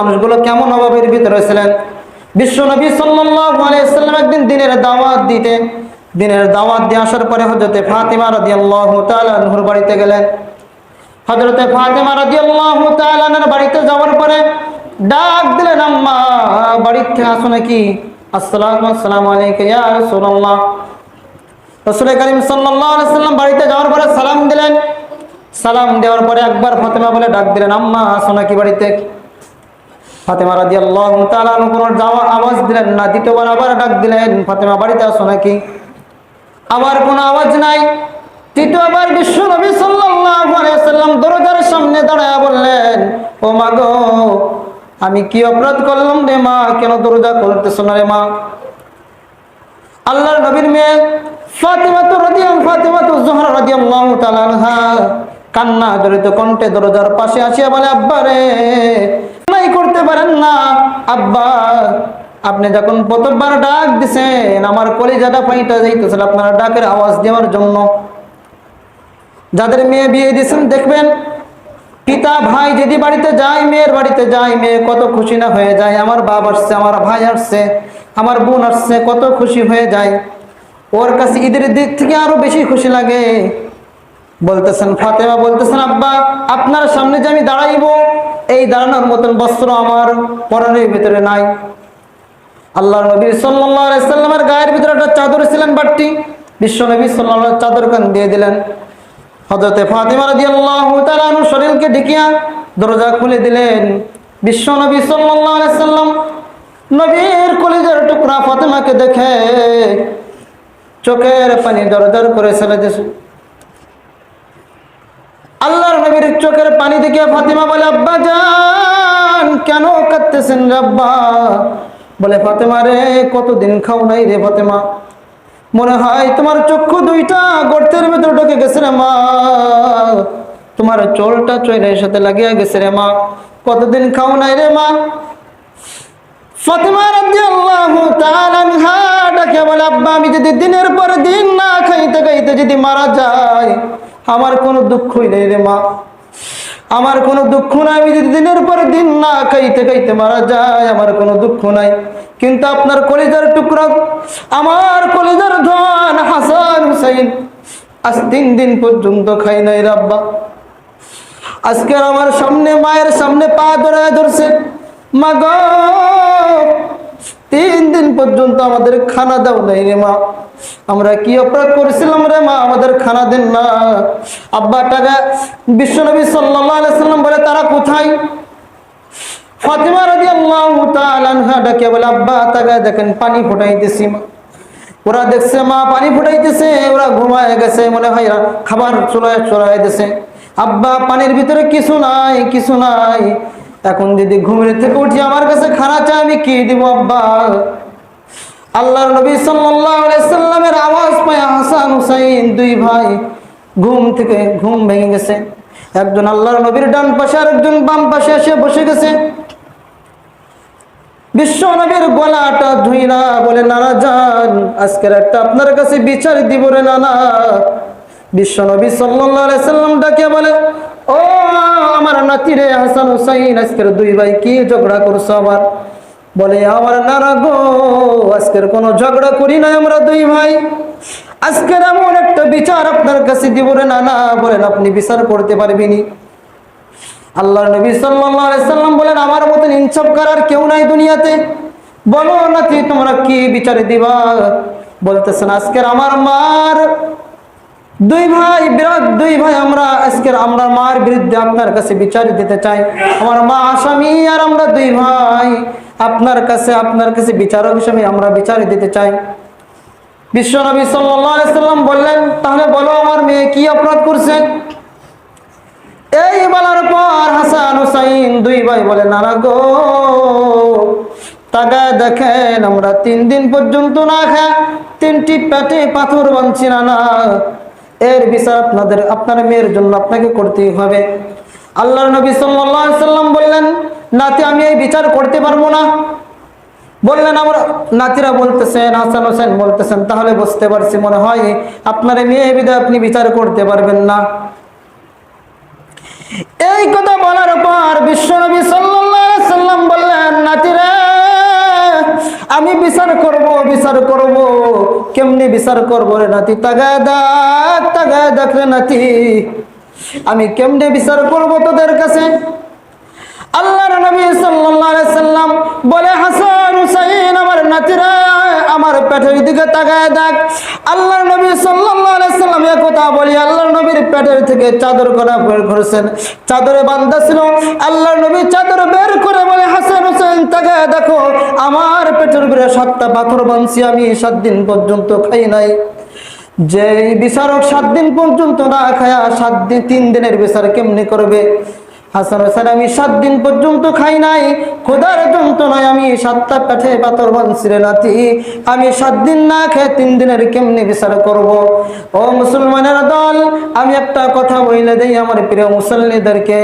মানুষগুলো কেমন অভাবের ভিতরে ছিলেন? বিশ্বনবী সাল্লাম একদিন দিনের দাওয়াত দিতে, দিনের দাওয়াত দিয়ে আসার পরে হযরতে ফাতিমা রাদিয়াল্লাহু তাআলা নূর বাড়িতে গেলেন। হযরতে ফাতিমা তাআলা আনহার বাড়িতে যাওয়ার পরে ডাক দিলেন, আম্মা আসো নাকি? আসসালামু আসসালামু করিম সাল্লাম বাড়িতে যাওয়ার পরে সালাম দিলেন। সালাম দেওয়ার পরে একবার ফাতেমা বলে ডাক দিলেন, আম্মা, আসো নাকি বাড়িতে? ফাতেমা রাদিয়াল্লাহু তাআলা আনহা কোনো যাওয়া আওয়াজ দিলেন না, দ্বিতীয়বার আবার ডাক দিলেন, ফাতেমা বাড়িতে আসো নাকি? আবার কোনো আওয়াজ নাই। তৃতীয়বার বিশ্ব নবী সাল্লাম দরজার সামনে দাঁড়ায় বললেন, ও মা গো, আমি কি অপরাধ করলাম রে মা? কেন দরজা খুলতেছো না রে মা? আল্লাহর নবীর মেয়ে ফাতিমা তো রাদিয়াম ফাতিমা তো জোহরা রাদিয়াল্লাহু তাআলা আনহা কান্না জড়িত কণ্ঠে দরজার পাশে আসিয়া বলে আব্বা রে নাই করতে পারেন না। আব্বা, আপনি যখন প্রথমবার ডাক দিছেন, আমার কলিজাটা ফাইটা যাইতেছিল আপনারা ডাকের আওয়াজ দেওয়ার জন্য। যাদের মেয়ে বিয়ে দিয়েছেন, দেখবেন, পিতা ভাই যদি বাড়িতে যায়, মেয়ের বাড়িতে যায়, মেয়ে কত খুশি না হয়ে যায়। আমার বাপ আসছে, আমার ভাই আসছে, আমার বোন আসছে, কত খুশি হয়ে যায়। ওর কাছে ঈদের দিক থেকে আরও বেশি খুশি লাগে। বলতেছেন, ফাতেমা বলতেছেন, আব্বা, আপনার সামনে যে আমি দাঁড়াইবো, এই দাঁড়ানোর মতন বস্ত্র আমার পরনের ভিতরে নাই। আল্লাহ নবী সাল্লামের গায়ের ভিতরে একটা চাদর ছিলেন বাট্টি বিশ্ব নবী সাল্লাল্লাহু চাদর কান দিয়ে দিলেন। হযরতে ফাতিমা তাআলা আনহু শরীরকে ঢেকিয়া দরজা খুলে দিলেন। বিশ্ব নবী সাল্লাম নবীর কলিজার টুকরা ফাতেমাকে দেখে চোখের পানি দরদর করে ছেলে আল্লাহর নবীর চোখের পানি দেখে ফাতিমা বলে, আব্বা জান, কেন কাঁদতেছেন রাব্বা বলে, ফাতেমা রে, কতদিন খাও নাই রে ফাতেমা। মনে হয় তোমার চক্ষু দুইটা গর্তের ভেতর ঢুকে গেছে রে মা। তোমার চোলটা চৈনের সাথে লাগিয়া গেছে রে মা। কতদিন খাও নাই রে মা? আব্বা, আমি যদি দিনের পর দিন না খাইতে খাইতে যদি মারা যাই, আমার কোনো দুঃখই নেই রে মা। আমার কোনো দুঃখ নাই, আমি যদি দিনের পর দিন না খাইতে খাইতে মারা যায় আমার কোনো দুঃখ নাই। কিন্তু আপনার কলিজার টুকরা, আমার কলিজার ধন হাসান হুসাইন আজ তিন দিন পর্যন্ত খাই নাই রাব্বা আজকে আমার সামনে, মায়ের সামনে পা ধরে ধরছে। মা তিন দিন পর্যন্ত আমাদের খানা দাও নাই রে মা। আমরা কি অপরাধ করেছিলাম রে মা আমাদের খানা দেন না। আব্বা টাকা বিশ্বনবী সাল্লাম বলে, তারা কোথায়? আব্বা দেখেন, পানি মা। ওরা দেখছে, মা, পানি ফুটাইতেছে, ওরা ঘুমায় গেছে। মনে হয় খাবার চলায় চড়াই দিছে আব্বা, পানির ভিতরে কিছু নাই কিছু নাই। এখন যদি ঘুমের থেকে উঠি, আমার কাছে খানা চাই, আমি কি দিব, আব্বা? আল্লাহর নবী সাল্লামের আওয়াজ পায়, হাসান হুসাইন, দুই ভাই ঘুম থেকে, ঘুম ভেঙে গেছে। একজন আল্লাহর নবীর ডান পাশে আর একজন বাম পাশে এসে বসে গেছে। বিশ্ব নবীর গলাটা ধুই না বলে, নানা যান আজকের একটা আপনার কাছে বিচার দিব রে নানা। বিশ্ব নবী সাল্লাম ডাকে বলে, ও আমার নাতি রে হাসান হুসাইন, আজকের দুই ভাই কি ঝগড়া করছ আবার? বলে, আমার নানা গো, আজকের কোনো ঝগড়া করি না আমরা দুই ভাই। আজকের এমন একটা বিচার আপনার কাছে দিব রে নানা। বলেন, আপনি বিচার করতে পারবেনি আল্লাহ নবী সাল্লাম বলেন, আমার মতন ইনসাফ করার কেউ নাই দুনিয়াতে। বলো নাকি তোমরা কি বিচারে দিবা? বলতেছেন, আজকের আমার মার দুই ভাই, বিরাট দুই ভাই, আমরা আজকের আমরা মার বিরুদ্ধে আপনার কাছে বিচার দিতে চাই। আমার মা আসামি আর আমরা দুই ভাই, আপনার কাছে আপনার কাছে বিচারক হিসেবে আমরা বিচার দিতে চাই। সাল্লাল্লাহু আলাইহি সাল্লাম বললেন, তাহলে বলো আমার মেয়ে কি অপরাধ করছে? এই বলার পর হাসান হুসাইন দুই ভাই বলে নানা গো, তাকায় দেখেন, আমরা তিন দিন পর্যন্ত না খা তিনটি পেটে পাথর বানছি না না। এর বিচার আপনাদের, আপনার মেয়ের জন্য আপনাকে করতেই হবে। আল্লাহর নবী সাল্লাম বললেন, নাতি, আমি এই বিচার করতে পারব না। বললেন, আমার নাতিরা বলতেছেন হাসান হোসেন বলতেছেন, তাহলে বুঝতে পারছি মনে হয় আপনার মেয়ে বিদে আপনি বিচার করতে পারবেন না। এই কথা বলার পর সাল্লাল্লাহু আলাইহি সাল্লাম বললেন, নাতি রে আমি বিচার করব বিচার করব। কেমনি বিচার করব রে নাতি? তাগায় দেখ তাগায় দেখ রে নাতি। আমি কেমনে বিচার করব তোদের কাছে? আল্লাহর নবী সাল্লাল্লাহু আলাইহি সাল্লাম বলে, হাসান হুসাইন, আমার নাতিরা আমার পেটের দিকে তাকায় দেখ। আল্লাহর নবী সাল্লাল্লাহু এই কথা বলি আল্লাহ নবীর পেটের থেকে চাদর করা বের করেছেন। চাদরে বান্ধা ছিল আল্লাহ নবী চাদর বের করে বলে, হাসান হোসেন, তাকে দেখো, আমার পেটের উপরে সাতটা পাথর বানছি আমি সাত দিন পর্যন্ত খাই নাই। যে বিচারক সাত দিন পর্যন্ত না খায়া, সাত দিন, তিন দিনের বিচার কেমনি করবে? হাসান হোসেন, আমি সাত দিন পর্যন্ত খাই নাই। খোদার যন্ত্রণায় আমি সাতটা পেঠে পাথর বানছিরে নাতি। আমি সাত দিন না খেয়ে তিন দিনের কেমনি বিচার করব? ও মুসলমানের দল, আমি একটা কথা বলে দেই আমার প্রিয় মুসল্লিদেরকে।